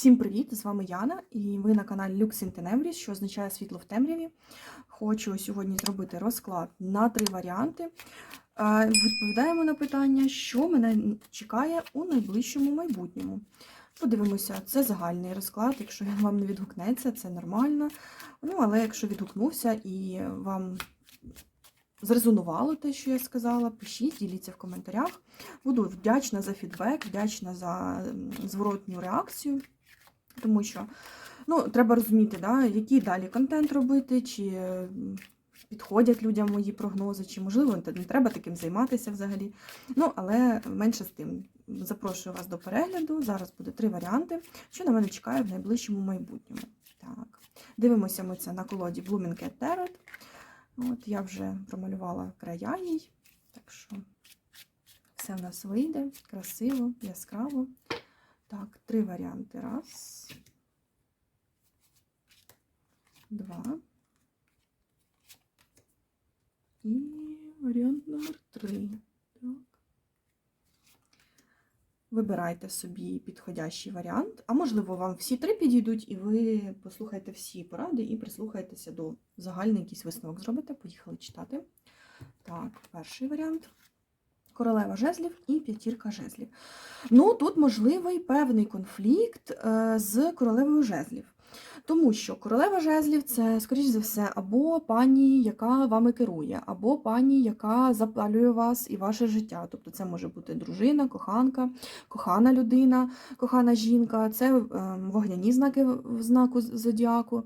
Всім привіт! З вами Яна, і ви на каналі Lux in що означає світло в темряві. Хочу сьогодні зробити розклад на три варіанти. Відповідаємо на питання, що мене чекає у найближчому майбутньому. Подивимося, це загальний розклад. Якщо він вам не відгукнеться, це нормально. Ну, але якщо відгукнувся і вам зрезонувало те, що я сказала, пишіть, діліться в коментарях. Буду вдячна за фідбек, вдячна за зворотню реакцію. Тому що ну, треба розуміти, да, який далі контент робити, чи підходять людям мої прогнози, чи можливо не треба таким займатися взагалі. Ну, але менше з тим. Запрошую вас до перегляду. Зараз буде три варіанти, що на мене чекає в найближчому майбутньому. Так, дивимося ми це на колоді Blooming Cat Tarot. От я вже промалювала края їй, так що все в нас вийде красиво, яскраво. Так, три варіанти. Раз. Два. І варіант номер три. Так. Вибирайте собі підходящий варіант. А можливо, вам всі три підійдуть, і ви послухаєте всі поради і прислухаєтеся до загальний якийсь висновок зробите. Поїхали читати. Так, перший варіант. Королева жезлів і п'ятірка жезлів. Ну, тут можливий певний конфлікт е, з королевою жезлів. Тому що королева жезлів це, скоріш за все, або пані, яка вами керує, або пані, яка запалює вас і ваше життя. Тобто це може бути дружина, коханка, кохана людина, кохана жінка, це е, вогняні знаки в знаку зодіаку.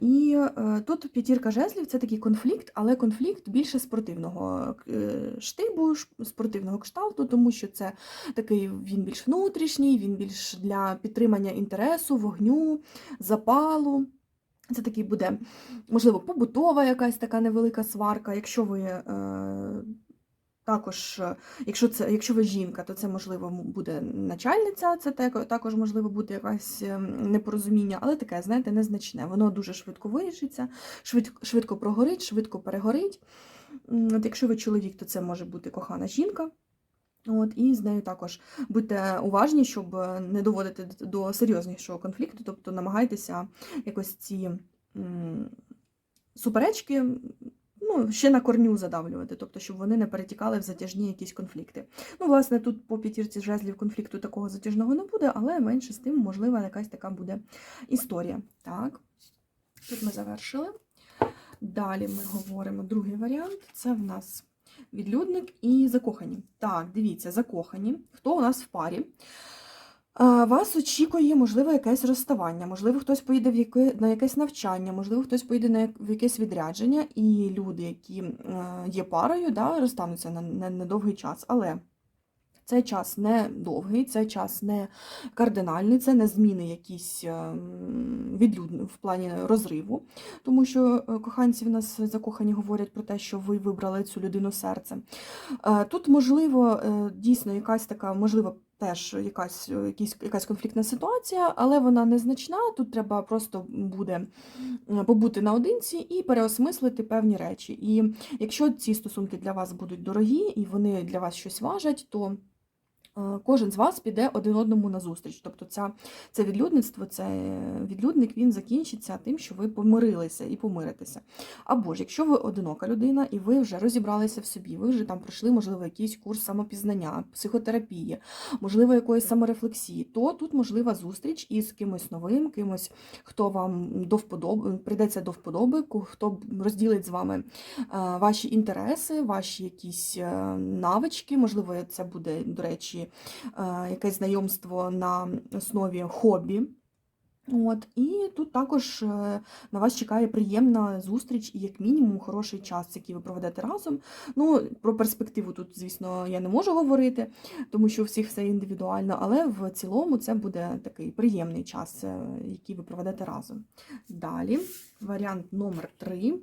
І е, тут п'ятірка жезлів це такий конфлікт, але конфлікт більше спортивного е, штибу, спортивного кшталту, тому що це такий він більш внутрішній, він більш для підтримання інтересу, вогню, запалу. Це такий буде, можливо, побутова якась така невелика сварка. Якщо ви е, також, е, якщо це, якщо ви жінка, то це можливо буде начальниця, це також можливо буде якесь ем, непорозуміння, але таке, знаєте, незначне. Воно дуже швидко вирішиться, швидко, швидко прогорить, швидко перегорить. От якщо ви чоловік, то це може бути кохана жінка. От, і з нею також будьте уважні, щоб е, не доводити до серйознішого конфлікту, тобто намагайтеся якось ці суперечки ну, ще на корню задавлювати, тобто, щоб вони не перетікали в затяжні якісь конфлікти. Ну, власне, тут по п'ятірці жезлів конфлікту такого затяжного не буде, але менше з тим, можливо, якась така буде історія. Так, тут ми завершили. Далі ми говоримо другий варіант. Це в нас відлюдник і закохані. Так, дивіться, закохані. Хто у нас в парі? Вас очікує, можливо, якесь розставання, можливо, хтось поїде в яке, на якесь навчання, можливо, хтось поїде на в якесь відрядження, і люди, які е, є парою, да, розстануться на, на, на довгий час. Але цей час не довгий, цей час не кардинальний, це не зміни якісь ем, відлюдні в плані розриву, тому що е, коханці в нас закохані говорять про те, що ви вибрали цю людину серцем. Е, Тут, можливо, е, дійсно якась така, можливо, теж якась, е, якісь, якась конфліктна ситуація, але вона незначна. Тут треба просто буде е, побути наодинці і переосмислити певні речі. І якщо ці стосунки для вас будуть дорогі і вони для вас щось важать, то е, кожен з вас піде один одному на зустріч. Тобто ця, це відлюдництво, це відлюдник, він закінчиться тим, що ви помирилися і помиритеся. Або ж, якщо ви одинока людина і ви вже розібралися в собі, ви вже там пройшли, можливо, якийсь курс самопізнання, психотерапії, можливо, якоїсь саморефлексії, то тут можлива зустріч із кимось новим, кимось, хто вам до вподоби, прийдеться до вподоби, хто розділить з вами е, ваші інтереси, ваші якісь е, навички. Можливо, це буде, до речі, е, якесь знайомство на основі хобі. От, і тут також е, на вас чекає приємна зустріч і, як мінімум, хороший час, який ви проведете разом. Ну, про перспективу тут, звісно, я не можу говорити, тому що у всіх все індивідуально, але в цілому це буде такий приємний час, е, який ви проведете разом. Далі, варіант номер 3.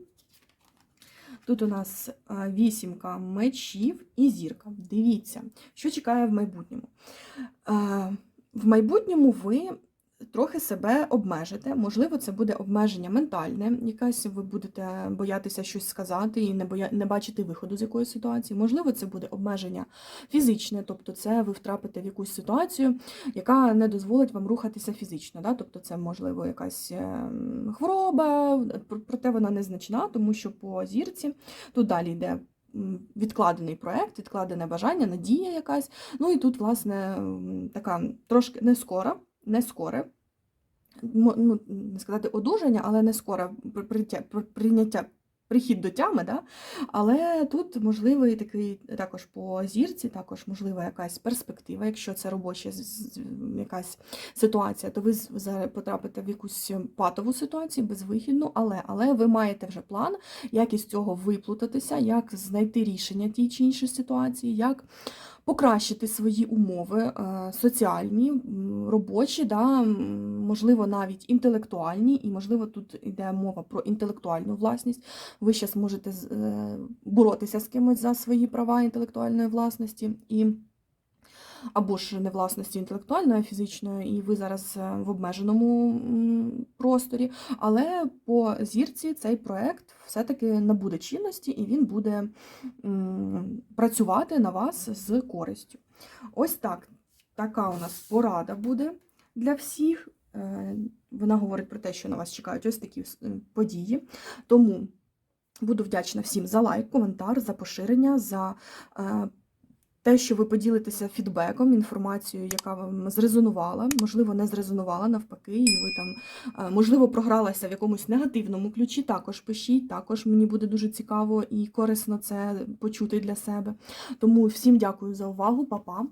Тут у нас е, вісімка мечів і зірка. Дивіться, що чекає в майбутньому. Е, В майбутньому ви трохи себе обмежите. Можливо, це буде обмеження ментальне, якась ви будете боятися щось сказати і не боя... не бачити виходу з якоїсь ситуації. Можливо, це буде обмеження фізичне, тобто це ви втрапите в якусь ситуацію, яка не дозволить вам рухатися фізично. Да? Тобто це, можливо, якась ем, хвороба, проте вона незначна, тому що по зірці тут далі йде. Відкладений проект, відкладене бажання, надія якась. Ну і тут, власне, така трошки не скора, не скоре, ну, не сказати одужання, але не при- прийняття прихід до тями, да? але тут можливий такий також по зірці, також можлива якась перспектива, якщо це робоча якась ситуація, то ви потрапите в якусь патову ситуацію, безвихідну, але, але ви маєте вже план, як із цього виплутатися, як знайти рішення тій чи іншій ситуації, як покращити свої умови е, соціальні, робочі, да, можливо, навіть інтелектуальні, і можливо, тут йде мова про інтелектуальну власність. Ви зараз можете е, боротися з кимось за свої права інтелектуальної власності і. Або ж не власності інтелектуальної, а фізичної, і ви зараз е, в обмеженому просторі. Але по зірці цей проект все-таки набуде чинності і він буде працювати на вас з користю. Ось так. Така у нас порада буде для всіх. Е, Вона говорить про те, що на вас чекають ось такі події. Тому буду вдячна всім за лайк, коментар, за поширення, за е, те, що ви поділитеся фідбеком, інформацією, яка вам зрезонувала, можливо, не зрезонувала навпаки, і ви там, е, можливо, програлася в якомусь негативному ключі. Також пишіть, також мені буде дуже цікаво і корисно це почути для себе. Тому всім дякую за увагу, па-па!